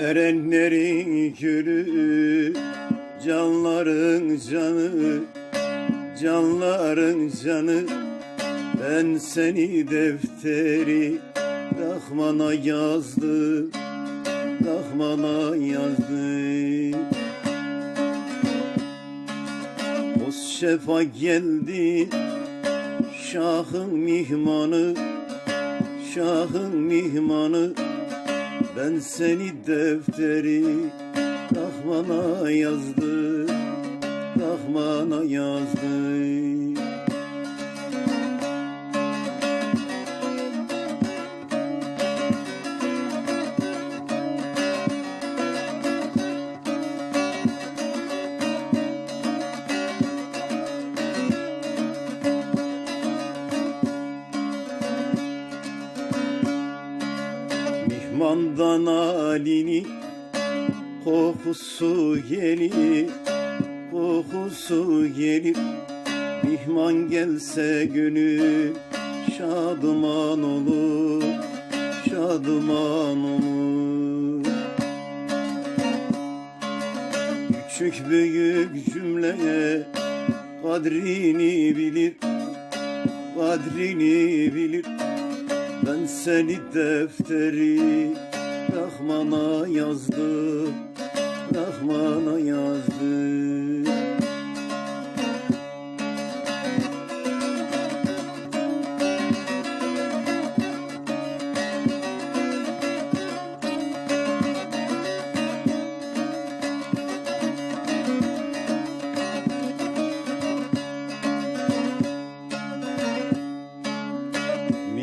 Erenlerin gülü Canların canı Canların canı. Ben seni defteri Rahmana yazdım Rahmana yazdım. O şefa geldi Şahın mihmanı Şahın mihmanı Ben seni defteri Rahmana yazdım Rahmana yazdım Mihmandan Ali'ni kokusu gelir Kokusu gelir Mihman gelse gönül Şadıman olur Şadıman olur. Küçük büyük cümleye Kadrini bilir Kadrini bilir ben seni defteri Rahmana yazdım Rahmana yazdım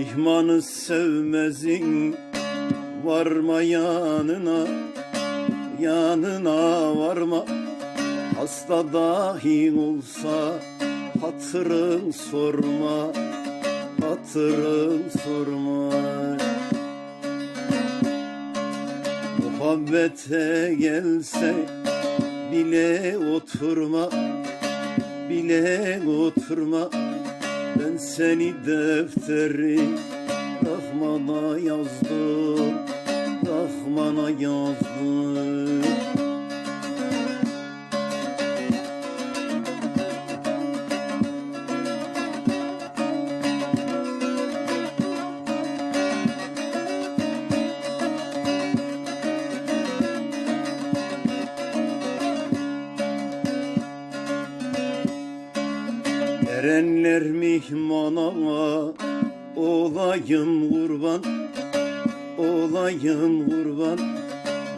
Mihmanı sevmezin Varma yanına Yanına varma. Hasta dahi olsa Hatırın sorma Hatırın sorma. Muhabbete gelse Bile oturma Bile oturma ben seni defteri Rahmana yazdım Rahmana yazdım Erenler mihmana olayım kurban Olayım kurban.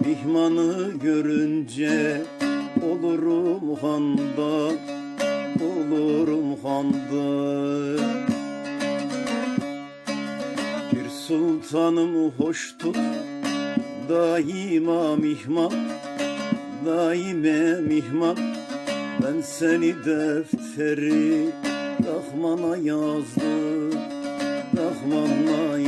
Mihmanı görünce olurum handan Olurum handan Bir sultanım hoş tut Daima mihman Daime mihman. Ben seni defteri Rahmana yazdım Rahmana